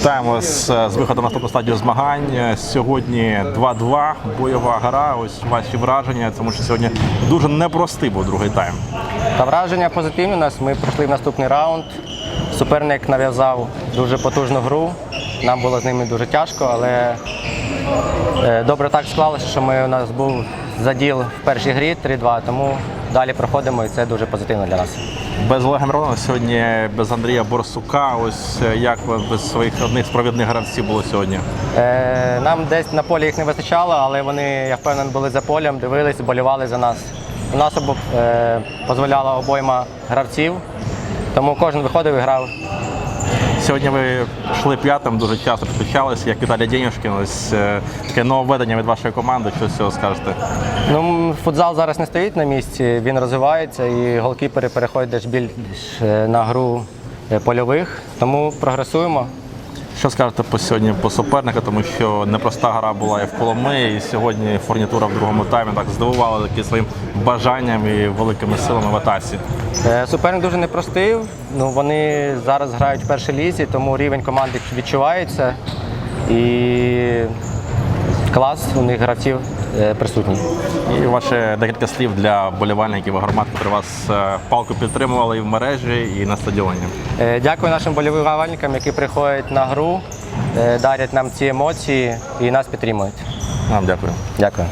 Вітаємо вас з виходом на наступну стадію змагань. Сьогодні 2-2, бойова гра. Ось ваші враження, тому що сьогодні дуже непростий був другий тайм. Та враження позитивні у нас. Ми пройшли в наступний раунд. Суперник нав'язав дуже потужну гру. Нам було з ними дуже тяжко, але добре так склалося, що ми, у нас був заділ в першій грі 3-2, тому далі проходимо і це дуже позитивно для нас. Без Олега Миронова сьогодні, без Андрія Борсука. Ось е, як ви без своїх одних з провідних гравців було сьогодні. Е, нам десь на полі їх не вистачало, але вони, я впевнений, були за полем, дивились, болівали за нас. У нас обо, е, дозволяла обойма гравців, тому кожен виходив і грав. Сьогодні ви йшли п'ятим, дуже часто підключалися, як Віталій Дінюшкін, Ось е, таке нововведення від вашої команди. Що з цього скажете? Ну, футзал зараз не стоїть на місці, він розвивається і голкіпери переходять більш е, на гру е, польових, тому прогресуємо. Що скажете по сьогодні по суперника, тому що непроста гра була і в Коломи, і сьогодні фурнітура в другому таймі так здивувала таки своїм бажанням і великими силами в атаці. Е, Суперник дуже непростий. Ну, вони зараз грають в першій лізі, тому рівень команди відчувається. І клас у них гравців е, присутній. І ваше декілька слів для болівальників громад, які вас е, палку підтримували і в мережі, і на стадіоні. Е, Дякую нашим болівальникам, які приходять на гру, дарять нам ці емоції і нас підтримують. Вам дякую. Дякую.